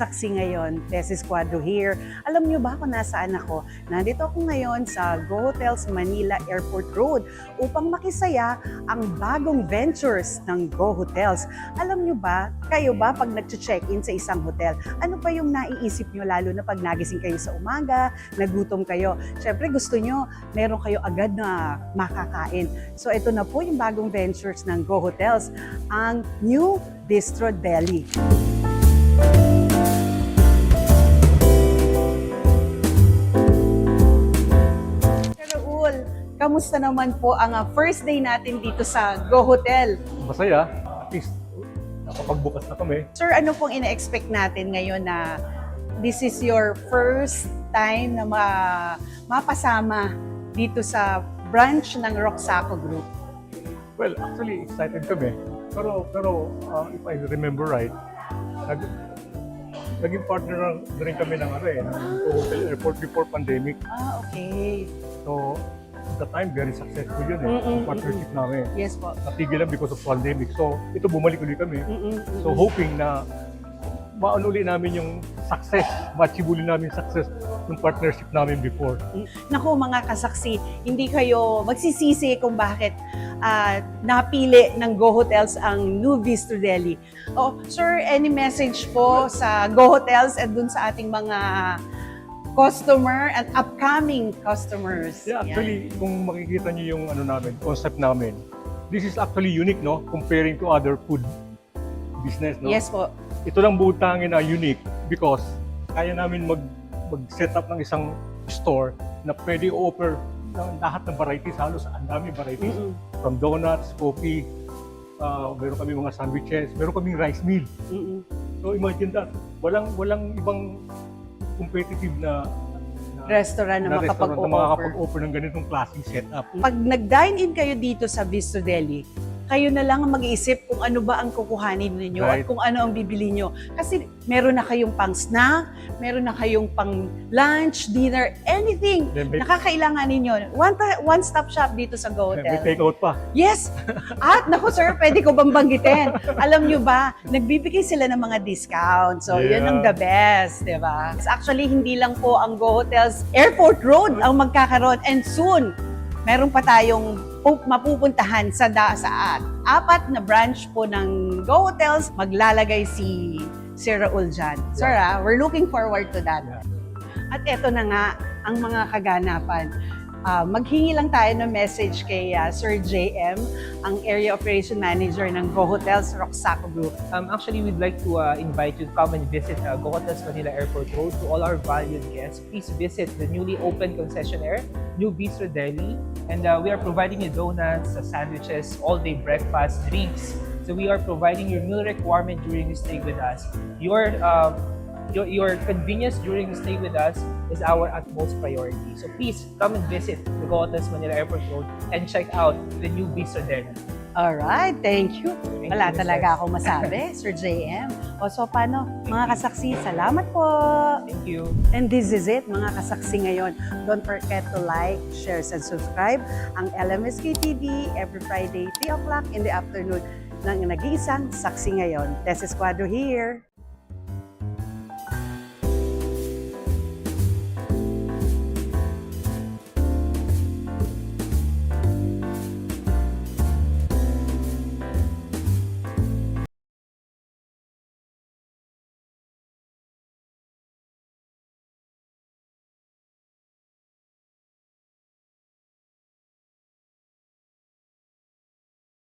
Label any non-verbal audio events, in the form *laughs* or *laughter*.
kasaksi ngayon, Tesis Cuadro here. Alam niyo ba kung nasaan ako? Nandito ako ngayon sa Go Hotels Manila Airport Road upang makisaya ang bagong ventures ng Go Hotels. Alam niyo ba, kayo ba pag nag-check-in sa isang hotel, ano pa yung naiisip niyo lalo na pag nagising kayo sa umaga, nagutom kayo? Siyempre gusto niyo, meron kayo agad na makakain. So ito na po yung bagong ventures ng Go Hotels, ang New Bistro Delhi. Kamusta naman po ang ah, first day natin dito sa Go Hotel? Masaya. At least, nakapagbukas na kami. Sir, ano pong ina-expect natin ngayon na this is your first time na ma- mapasama dito sa branch ng Roxaco Group? Well, actually, excited kami. Pero, pero uh, if I remember right, nag, naging partner na rin kami ng, ano, eh, ng Hotel Airport before pandemic. Ah, okay. So, the time, very successful yun eh, Mm-mm, partnership namin. Yes po. Natigil lang because of pandemic. So, ito bumalik ulit kami. Mm-mm, So, mm-mm. hoping na maano ulit namin yung success, ulit namin yung success ng partnership namin before. Naku mga kasaksi, hindi kayo magsisisi kung bakit ah, napili ng Go Hotels ang New Bistro Delhi. Oh, sir, any message po sa Go Hotels at dun sa ating mga customer and upcoming customers? Yeah, Yan. actually, kung makikita niyo yung ano namin, concept namin, this is actually unique, no? Comparing to other food business, no? Yes po. Ito lang butangin na unique because kaya namin mag mag-set up ng isang store na pwede offer ng lahat ng varieties, halos ang dami varieties. Mm-mm, From donuts, coffee, uh, meron kami mga sandwiches, meron kaming rice meal. mm-mm. So imagine that, walang walang ibang competitive na, na Restaurant na, na restaurant na makapag-offer. makakapag-offer ng ganitong klaseng setup. Pag nag-dine-in kayo dito sa Bistro Delhi, kayo na lang ang mag-iisip kung ano ba ang kukuhanin ninyo at Right. kung ano ang bibili nyo. Kasi meron na kayong pang snack, meron na kayong pang lunch, dinner, anything. Then may, Nakakailangan ninyo. One, one-stop shop dito sa Go may Hotel. take out pa. Yes! At naku sir, pwede ko bang banggitin? Alam nyo ba, nagbibigay sila ng mga discount. So, yun Yeah. ang the best, di ba? Actually, hindi lang po ang Go Hotels Airport Road ang magkakaroon. And soon, meron pa tayong pu- mapupuntahan sa da sa at apat na branch po ng Go Hotels. Maglalagay si Sir Raul dyan. Sir, ah, we're looking forward to that. Yeah. At eto na nga ang mga kaganapan. Ah, maghingi lang tayo ng message kay ah, Sir JM, ang Area Operation Manager ng Go Hotels Roxaco Group. Um, actually, we'd like to uh, invite you to come and visit uh, Go Hotels Manila Airport Road. To all our valued guests, please visit the newly opened concessionaire, New Bistro Delhi. And uh, we are providing you donuts, uh, sandwiches, all-day breakfast, drinks. So we are providing your meal requirement during your stay with us. Your, uh, your, your convenience during your stay with us is our utmost priority. So please come and visit the Go Hotels Manila Airport Road and check out the New Bistro Delhi. Alright, thank you. Thank Wala you, talaga akong masabi, *laughs* Sir JM. O so paano, mga kasaksi, salamat po. Thank you. And this is it, mga kasaksi ngayon. Don't forget to like, share, and subscribe ang LMSK TV every Friday, 3 o'clock in the afternoon ng nag-iisang saksi ngayon. Tess Esquadro here.